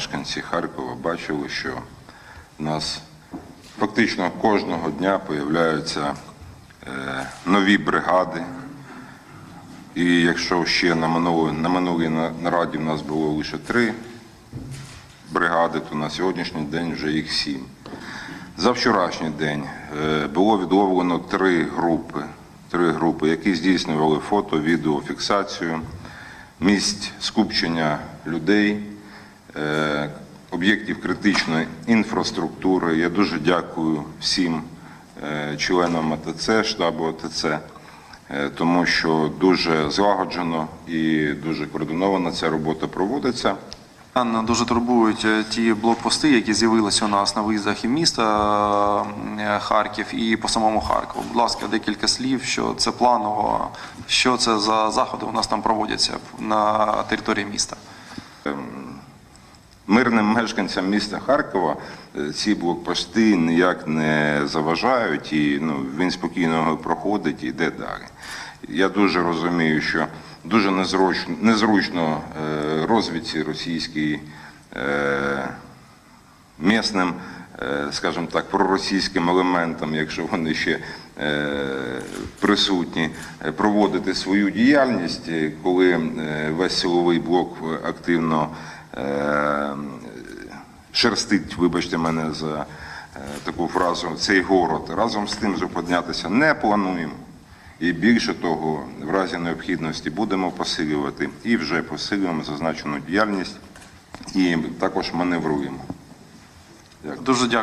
мешканці Харкова бачили, що в нас фактично кожного дня появляються е, нові бригади. І якщо ще на минулій, на минулій нараді в нас було лише три бригади, то на сьогоднішній день вже їх сім. За вчорашній день е, було відловлено три групи, три групи, які здійснювали фото, відео, фіксацію місць скупчення людей, об'єктів критичної інфраструктури. Я дуже дякую всім е, членам АТЦ, штабу АТЦ, е, тому що дуже злагоджено і дуже координовано ця робота проводиться. Дуже турбують е, ті блокпости, які з'явилися у нас на виїздах і міста е, Харків і по самому Харкову. Будь ласка, декілька слів, що це планово, що це за заходи у нас там проводяться на території міста. Мирним мешканцям міста Харкова е, ці блокпости ніяк не заважають, і ну, він спокійно проходить і йде далі. Я дуже розумію, що дуже незручно, незручно е, розвідці російській е, місним, скажімо так, проросійським елементам, якщо вони ще е, присутні, е, проводити свою діяльність, е, коли е, весь силовий блок активно е, шерстить, вибачте мене за е, таку фразу, цей город. Разом з тим зупинятися не плануємо. І більше того, в разі необхідності будемо посилювати і вже посилюємо зазначену діяльність і також маневруємо. Дуже дякую.